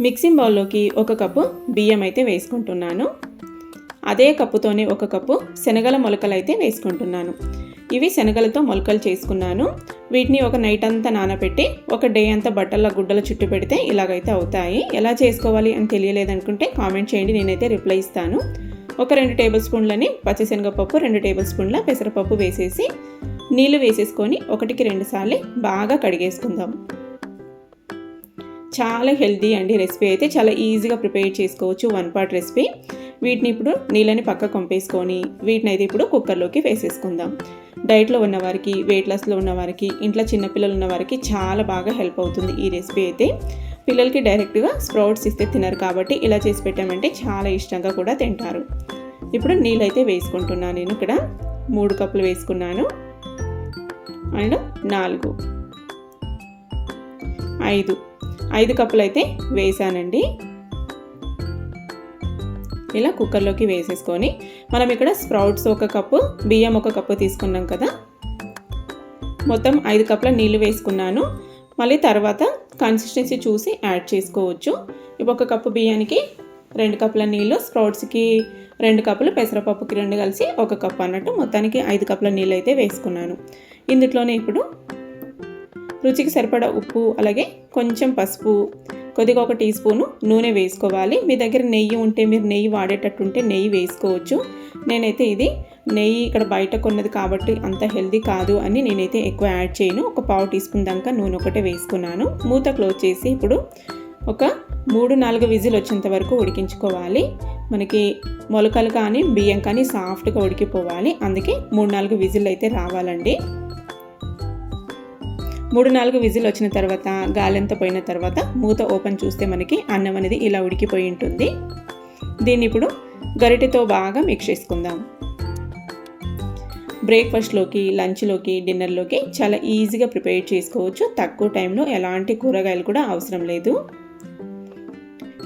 Mixing బౌల్లోకి ఒక cup బియ్యం అయితే వేసుకుంటున్నాను. అదే కప్పుతోనే ఒక కప్పు శనగల మొలకలు అయితే వేసుకుంటున్నాను. ఇవి శనగలతో మొలకలు చేసుకున్నాను. వీటిని ఒక నైట్ అంతా నానబెట్టి ఒక డే అంతా బట్టల గుడ్డల చుట్టూ పెడితే ఇలాగైతే అవుతాయి. ఎలా చేసుకోవాలి అని తెలియలేదనుకుంటే కామెంట్ చేయండి నేనైతే రిప్లై ఇస్తాను. ఒక రెండు టేబుల్ స్పూన్లని పచ్చిశనగపప్పు రెండు టేబుల్ స్పూన్ల పెసరపప్పు వేసేసి నీళ్ళు వేసేసుకొని ఒకటికి రెండు సార్లు బాగా కడిగేసుకుందాం. చాలా హెల్తీ అండి రెసిపీ అయితే. చాలా ఈజీగా ప్రిపేర్ చేసుకోవచ్చు వన్ పార్ట్ రెసిపీ. వీటిని ఇప్పుడు నీళ్ళని పక్క కొంపేసుకొని వీటిని అయితే ఇప్పుడు కుక్కర్లోకి వేసేసుకుందాం. డైట్లో ఉన్నవారికి వెయిట్ లాస్లో ఉన్నవారికి ఇంట్లో చిన్నపిల్లలు ఉన్నవారికి చాలా బాగా హెల్ప్ అవుతుంది ఈ రెసిపీ అయితే. పిల్లలకి డైరెక్ట్గా స్ప్రౌట్స్ ఇస్తే తినరు కాబట్టి ఇలా చేసి పెట్టామంటే చాలా ఇష్టంగా కూడా తింటారు. ఇప్పుడు నీళ్ళైతే వేసుకుంటున్నాను నేను ఇక్కడ. మూడు కప్పులు వేసుకున్నాను. అండ్ నాలుగు. ఐదు. ఐదు కప్పులు అయితే వేసానండి. ఇలా కుక్కర్లోకి వేసేసుకొని మనం ఇక్కడ స్ప్రౌట్స్ ఒక కప్పు బియ్యం ఒక కప్పు తీసుకున్నాం కదా. మొత్తం ఐదు కప్పుల నీళ్ళు వేసుకున్నాను. మళ్ళీ తర్వాత కన్సిస్టెన్సీ చూసి యాడ్ చేసుకోవచ్చు. ఇప్పుడు ఒక కప్పు బియ్యానికి రెండు కప్పుల నీళ్ళు స్ప్రౌట్స్కి రెండు కప్పులు పెసరపప్పుకి రెండు కలిసి ఒక కప్పు అన్నట్టు మొత్తానికి ఐదు కప్పుల నీళ్ళు అయితే వేసుకున్నాను. ఇందులోనే ఇప్పుడు రుచికి సరిపడా ఉప్పు అలాగే కొంచెం పసుపు కొద్దిగా ఒక టీ స్పూను నూనె వేసుకోవాలి. మీ దగ్గర నెయ్యి ఉంటే మీరు నెయ్యి వాడేటట్టు ఉంటే నెయ్యి వేసుకోవచ్చు. నేనైతే ఇది నెయ్యి ఇక్కడ బయట కొన్నది కాబట్టి అంత హెల్దీ కాదు అని నేనైతే ఎక్కువ యాడ్ చేయను. ఒక పావు టీ స్పూన్ దాకా నూనె ఒకటే వేసుకున్నాను. మూత క్లోజ్ చేసి ఇప్పుడు ఒక మూడు నాలుగు విజిల్ వచ్చేంత వరకు ఉడికించుకోవాలి. మనకి మొలకలు కానీ బియ్యం కానీ సాఫ్ట్గా ఉడికిపోవాలి. అందుకే మూడు నాలుగు విజిల్ అయితే రావాలండి. మూడు నాలుగు విజిల్ వచ్చిన తర్వాత గాలెంత పోయిన తర్వాత మూత ఓపెన్ చూస్తే మనకి అన్నం అనేది ఇలా ఉడికిపోయి ఉంటుంది. దీన్ని ఇప్పుడు గరిటెతో బాగా మిక్స్ చేసుకుందాం. బ్రేక్ఫాస్ట్లోకి లంచ్లోకి డిన్నర్లోకి చాలా ఈజీగా ప్రిపేర్ చేసుకోవచ్చు. తక్కువ టైంలో ఎలాంటి కూరగాయలు కూడా అవసరం లేదు.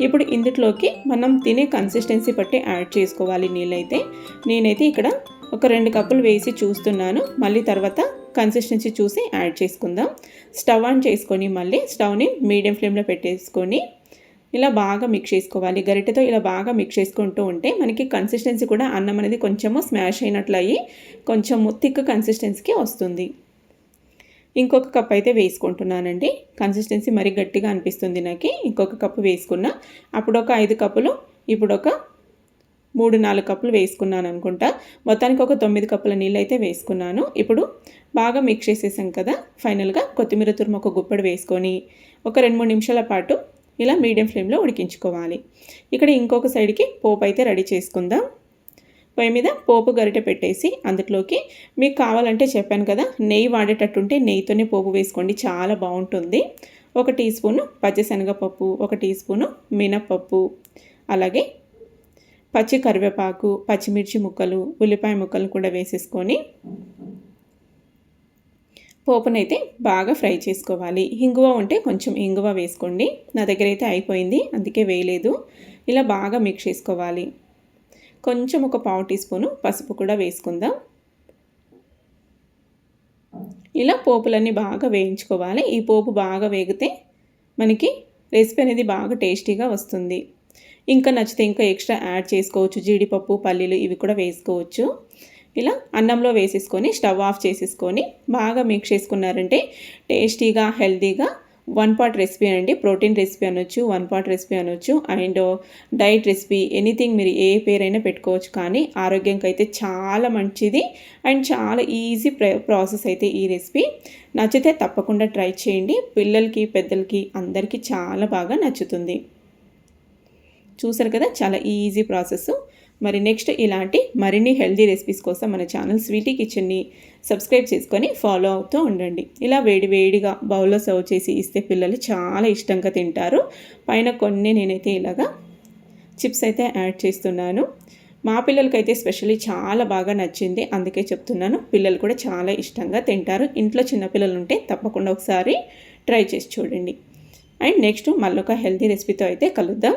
ఇప్పుడు ఇందుట్లోకి మనం తినే కన్సిస్టెన్సీ బట్టి యాడ్ చేసుకోవాలి నీళ్ళైతే. నేనైతే ఇక్కడ ఒక రెండు కప్పులు వేసి చూస్తున్నాను. మళ్ళీ తర్వాత కన్సిస్టెన్సీ చూసి యాడ్ చేసుకుందాం. స్టవ్ ఆన్ చేసుకొని మళ్ళీ స్టవ్ని మీడియం ఫ్లేమ్లో పెట్టేసుకొని ఇలా బాగా మిక్స్ చేసుకోవాలి. గరిటెతో ఇలా బాగా మిక్స్ చేసుకుంటూ ఉంటే మనకి కన్సిస్టెన్సీ కూడా అన్నం అనేది కొంచెము స్మాష్ అయినట్లు అయ్యి కొంచెము థిక్ కన్సిస్టెన్సీకి వస్తుంది. ఇంకొక కప్ అయితే వేసుకుంటున్నానండి. కన్సిస్టెన్సీ మరీ గట్టిగా అనిపిస్తుంది నాకు. ఇంకొక కప్పు వేసుకున్నా. అప్పుడు ఒక ఐదు కప్పులు ఇప్పుడు ఒక మూడు నాలుగు కప్పులు వేసుకున్నాను అనుకుంటా. మొత్తానికి ఒక తొమ్మిది కప్పుల నీళ్ళు అయితే వేసుకున్నాను. ఇప్పుడు బాగా మిక్స్ చేసేసాం కదా. ఫైనల్గా కొత్తిమీర తురుము ఒక గుప్పడు వేసుకొని ఒక రెండు మూడు నిమిషాల పాటు ఇలా మీడియం ఫ్లేమ్లో ఉడికించుకోవాలి. ఇక్కడ ఇంకొక సైడ్కి పోపు అయితే రెడీ చేసుకుందాం. పొయ్యి మీద పోపు గరిటె పెట్టేసి అందులోకి మీకు కావాలంటే చెప్పాను కదా నెయ్యి వాడేటట్టుంటే నెయ్యితోనే పోపు వేసుకోండి చాలా బాగుంటుంది. ఒక టీ స్పూను పచ్చిశనగపప్పు ఒక టీ స్పూను మినప్పప్పు అలాగే పచ్చి కరివేపాకు పచ్చిమిర్చి ముక్కలు ఉల్లిపాయ ముక్కలు కూడా వేసేసుకొని పోపునైతే బాగా ఫ్రై చేసుకోవాలి. ఇంగువ ఉంటే కొంచెం ఇంగువ వేసుకోండి. నా దగ్గర అయితే అయిపోయింది అందుకే వేయలేదు. ఇలా బాగా మిక్స్ చేసుకోవాలి. కొంచెం ఒక పావు టీ స్పూను పసుపు కూడా వేసుకుందాం. ఇలా పోపులన్నీ బాగా వేయించుకోవాలి. ఈ పోపు బాగా వేగితే మనకి రెసిపీ అనేది బాగా టేస్టీగా వస్తుంది. ఇంకా నచ్చితే ఇంకా ఎక్స్ట్రా యాడ్ చేసుకోవచ్చు. జీడిపప్పు పల్లీలు ఇవి కూడా వేసుకోవచ్చు. ఇలా అన్నంలో వేసేసుకొని స్టవ్ ఆఫ్ చేసేసుకొని బాగా మిక్స్ చేసుకున్నారంటే టేస్టీగా హెల్తీగా వన్ పార్ట్ రెసిపీ అండి ప్రోటీన్ రెసిపీ అనొచ్చు వన్ పాట్ రెసిపీ అనొచ్చు అండ్ డైట్ రెసిపీ ఎనీథింగ్ మీరు ఏ పేరైనా పెట్టుకోవచ్చు. కానీ ఆరోగ్యంకి అయితే చాలా మంచిది అండ్ చాలా ఈజీ ప్రాసెస్ అయితే ఈ రెసిపీ. నచ్చితే తప్పకుండా ట్రై చేయండి. పిల్లలకి పెద్దలకి అందరికీ చాలా బాగా నచ్చుతుంది. చూసారు కదా చాలా ఈజీ ప్రాసెస్. మరి నెక్స్ట్ ఇలాంటి మరిన్ని హెల్దీ రెసిపీస్ కోసం మన ఛానల్ స్వీటీ కిచెన్ని సబ్స్క్రైబ్ చేసుకొని ఫాలో అవుతూ ఉండండి. ఇలా వేడి వేడిగా బౌల్లో సర్వ్ చేసి ఇస్తే పిల్లలు చాలా ఇష్టంగా తింటారు. పైన కొన్ని నేనైతే ఇలాగా చిప్స్ అయితే యాడ్ చేస్తున్నాను. మా పిల్లలకైతే స్పెషల్లీ చాలా బాగా నచ్చింది అందుకే చెప్తున్నాను. పిల్లలు కూడా చాలా ఇష్టంగా తింటారు. ఇంట్లో చిన్నపిల్లలు ఉంటే తప్పకుండా ఒకసారి ట్రై చేసి చూడండి. అండ్ నెక్స్ట్ మళ్ళొక హెల్తీ రెసిపీతో అయితే కలుద్దాం.